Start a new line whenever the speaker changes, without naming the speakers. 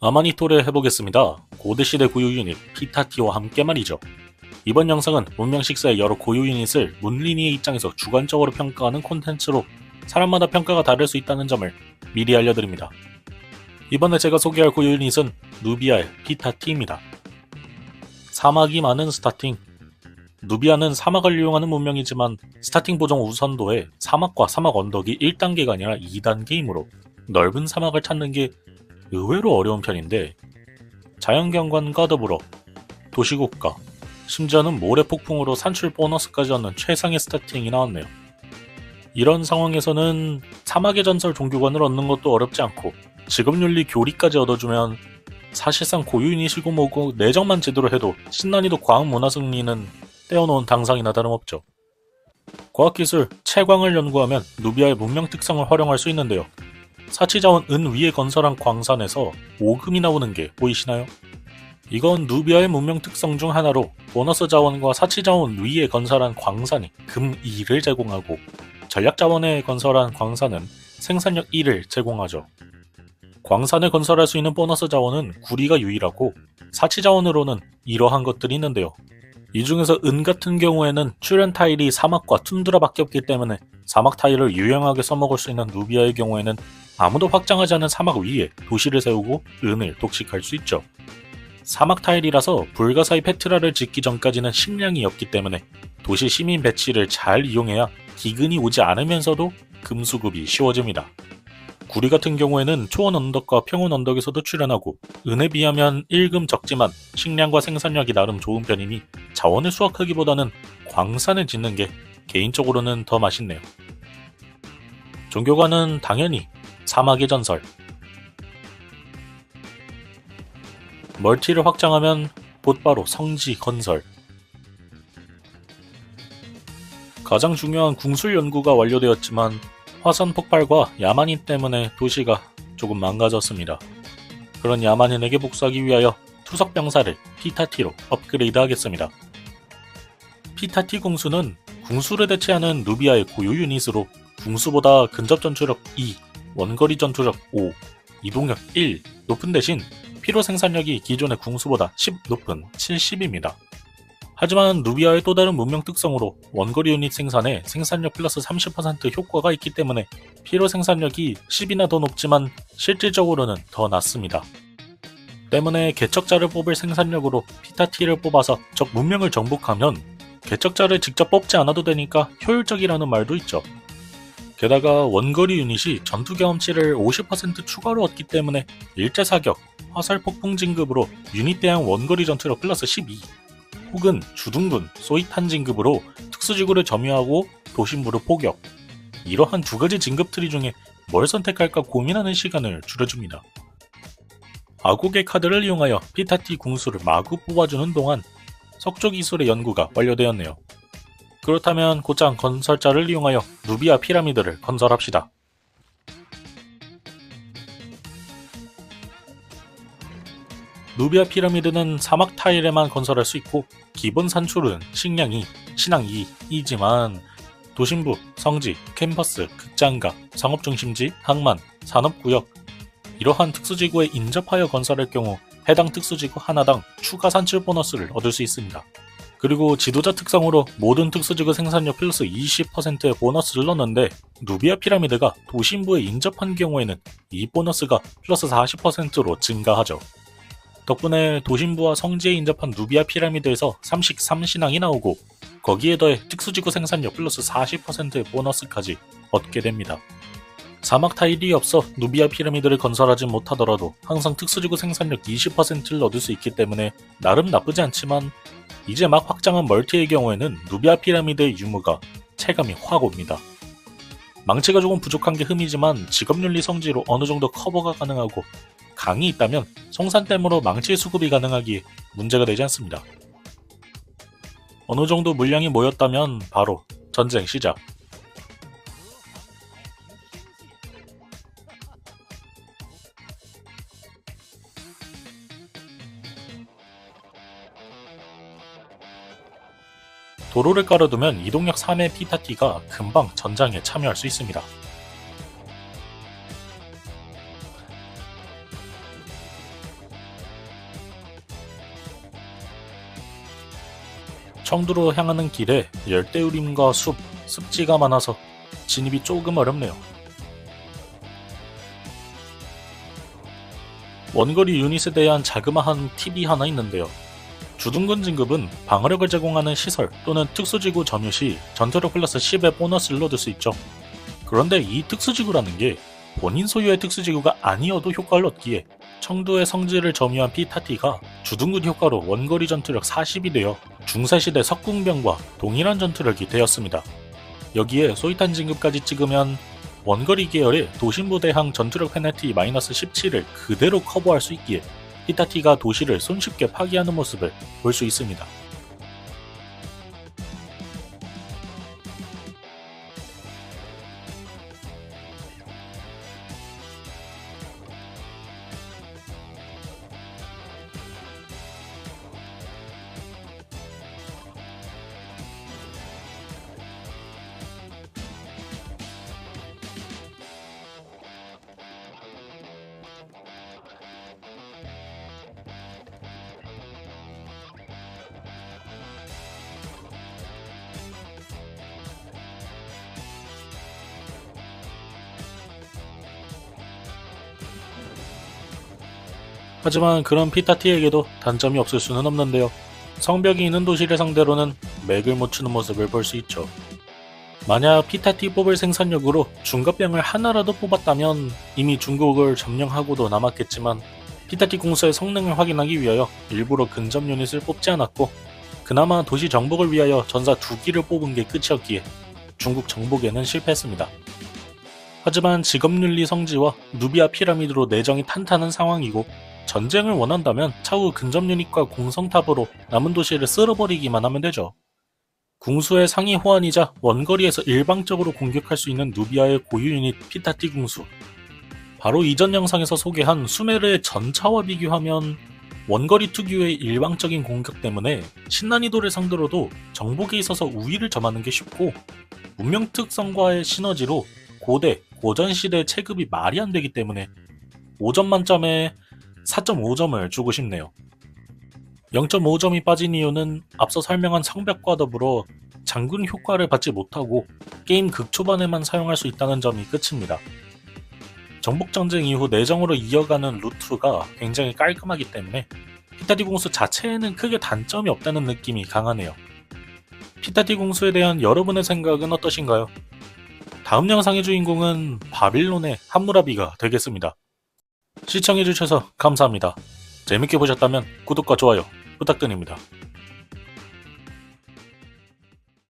아마니토를 해보겠습니다. 고대시대 고유 유닛 피타티와 함께 말이죠. 이번 영상은 문명 식사의 여러 고유 유닛을 문리니의 입장에서 주관적으로 평가하는 콘텐츠로 사람마다 평가가 다를 수 있다는 점을 미리 알려드립니다. 이번에 제가 소개할 고유 유닛은 누비아의 피타티입니다. 사막이 많은 스타팅 누비아는 사막을 이용하는 문명이지만 스타팅 보정 우선도에 사막과 사막 언덕이 1단계가 아니라 2단계이므로 넓은 사막을 찾는 게 의외로 어려운 편인데 자연경관과 더불어 도시국가 심지어는 모래 폭풍으로 산출 보너스까지 얻는 최상의 스타팅이 나왔네요. 이런 상황에서는 사막의 전설 종교관을 얻는 것도 어렵지 않고 직업윤리 교리까지 얻어주면 사실상 고유인이시고 뭐고 내정만 제대로 해도 신난이도 과학문화 승리는 떼어놓은 당상이나 다름없죠. 과학기술 채광을 연구하면 누비아의 문명 특성을 활용할 수 있는데요. 사치자원 은 위에 건설한 광산에서 오금이 나오는 게 보이시나요? 이건 누비아의 문명 특성 중 하나로 보너스 자원과 사치 자원 위에 건설한 광산이 금 2를 제공하고 전략 자원에 건설한 광산은 생산력 1을 제공하죠. 광산을 건설할 수 있는 보너스 자원은 구리가 유일하고 사치 자원으로는 이러한 것들이 있는데요. 이 중에서 은 같은 경우에는 출현 타일이 사막과 툰드라밖에 없기 때문에 사막 타일을 유용하게 써먹을 수 있는 누비아의 경우에는 아무도 확장하지 않은 사막 위에 도시를 세우고 은을 독식할 수 있죠. 사막 타일이라서 불가사의 페트라를 짓기 전까지는 식량이 없기 때문에 도시 시민 배치를 잘 이용해야 기근이 오지 않으면서도 금수급이 쉬워집니다. 구리 같은 경우에는 초원 언덕과 평원 언덕에서도 출현하고 은에 비하면 1금 적지만 식량과 생산력이 나름 좋은 편이니 자원을 수확하기보다는 광산을 짓는 게 개인적으로는 더 맛있네요. 종교관은 당연히 사막의 전설. 멀티를 확장하면 곧바로 성지 건설. 가장 중요한 궁술 연구가 완료되었지만 화산 폭발과 야만인 때문에 도시가 조금 망가졌습니다. 그런 야만인에게 복수하기 위하여 투석 병사를 피타티로 업그레이드 하겠습니다. 피타티 궁수는 궁수를 대체하는 누비아의 고유 유닛으로 궁수보다 근접 전투력 2, 원거리 전투력 5, 이동력 1 높은 대신 피로 생산력이 기존의 궁수보다 10 높은 70입니다. 하지만 누비아의 또 다른 문명 특성으로 원거리 유닛 생산에 생산력 플러스 30% 효과가 있기 때문에 피로 생산력이 10이나 더 높지만 실질적으로는 더 낮습니다. 때문에 개척자를 뽑을 생산력으로 피타티를 뽑아서 적 문명을 정복하면 개척자를 직접 뽑지 않아도 되니까 효율적이라는 말도 있죠. 게다가 원거리 유닛이 전투 경험치를 50% 추가로 얻기 때문에 일제 사격, 화살 폭풍 진급으로 유닛 대항 원거리 전투력 플러스 12 혹은 주둔군, 소이탄 진급으로 특수지구를 점유하고 도심부를 포격 이러한 두 가지 진급 트리 중에 뭘 선택할까 고민하는 시간을 줄여줍니다. 아국의 카드를 이용하여 피타티 궁수를 마구 뽑아주는 동안 석조 기술의 연구가 완료되었네요. 그렇다면 곧장 건설자를 이용하여 누비아 피라미드를 건설합시다. 누비아 피라미드는 사막 타일에만 건설할 수 있고 기본 산출은 식량이 신앙 2이지만 도심부, 성지, 캠퍼스, 극장가, 상업중심지, 항만, 산업구역 이러한 특수지구에 인접하여 건설할 경우 해당 특수지구 하나당 추가 산출 보너스를 얻을 수 있습니다. 그리고 지도자 특성으로 모든 특수지구 생산력 플러스 20%의 보너스를 넣는데 누비아 피라미드가 도심부에 인접한 경우에는 이 보너스가 플러스 40%로 증가하죠. 덕분에 도심부와 성지에 인접한 누비아 피라미드에서 33신앙이 나오고 거기에 더해 특수지구 생산력 플러스 40%의 보너스까지 얻게 됩니다. 사막 타일이 없어 누비아 피라미드를 건설하지 못하더라도 항상 특수지구 생산력 20%를 얻을 수 있기 때문에 나름 나쁘지 않지만 이제 막 확장한 멀티의 경우에는 누비아 피라미드의 유무가 체감이 확 옵니다. 망치가 조금 부족한 게 흠이지만 직업윤리 성지로 어느 정도 커버가 가능하고 강이 있다면 송산댐으로 망치 수급이 가능하기에 문제가 되지 않습니다. 어느 정도 물량이 모였다면 바로 전쟁 시작. 도로를 깔아두면 이동력 3의 피타티가 금방 전장에 참여할 수 있습니다. 청두로 향하는 길에 열대우림과 숲, 습지가 많아서 진입이 조금 어렵네요. 원거리 유닛에 대한 자그마한 팁이 하나 있는데요. 주둔군 진급은 방어력을 제공하는 시설 또는 특수지구 점유 시 전투력 플러스 10의 보너스를 얻을 수 있죠. 그런데 이 특수지구라는 게 본인 소유의 특수지구가 아니어도 효과를 얻기에 청두의 성지를 점유한 피타티가 주둔군 효과로 원거리 전투력 40이 되어 중세시대 석궁병과 동일한 전투력이 되었습니다. 여기에 소이탄 진급까지 찍으면 원거리 계열의 도심부대항 전투력 페널티 마이너스 17을 그대로 커버할 수 있기에 피타티가 도시를 손쉽게 파괴하는 모습을 볼 수 있습니다. 하지만 그런 피타티에게도 단점이 없을 수는 없는데요. 성벽이 있는 도시를 상대로는 맥을 못 추는 모습을 볼 수 있죠. 만약 피타티 뽑을 생산력으로 중갑병을 하나라도 뽑았다면 이미 중국을 점령하고도 남았겠지만 피타티 공수의 성능을 확인하기 위하여 일부러 근접 유닛을 뽑지 않았고 그나마 도시 정복을 위하여 전사 두 기를 뽑은 게 끝이었기에 중국 정복에는 실패했습니다. 하지만 직업윤리 성지와 누비아 피라미드로 내정이 탄탄한 상황이고 전쟁을 원한다면 차후 근접 유닛과 공성탑으로 남은 도시를 쓸어버리기만 하면 되죠. 궁수의 상위 호환이자 원거리에서 일방적으로 공격할 수 있는 누비아의 고유 유닛 피타티 궁수. 바로 이전 영상에서 소개한 수메르의 전차와 비교하면 원거리 특유의 일방적인 공격 때문에 신난이도를 상대로도 정복에 있어서 우위를 점하는 게 쉽고 문명 특성과의 시너지로 고대, 고전시대 체급이 말이 안 되기 때문에 5점 만점에 4.5점을 주고 싶네요. 0.5점이 빠진 이유는 앞서 설명한 성벽과 더불어 장군 효과를 받지 못하고 게임 극초반에만 사용할 수 있다는 점이 끝입니다. 정복전쟁 이후 내정으로 이어가는 루트가 굉장히 깔끔하기 때문에 피타디 공수 자체에는 크게 단점이 없다는 느낌이 강하네요. 피타디 공수에 대한 여러분의 생각은 어떠신가요? 다음 영상의 주인공은 바빌론의 함무라비가 되겠습니다. 시청해주셔서 감사합니다. 재밌게 보셨다면 구독과 좋아요 부탁드립니다.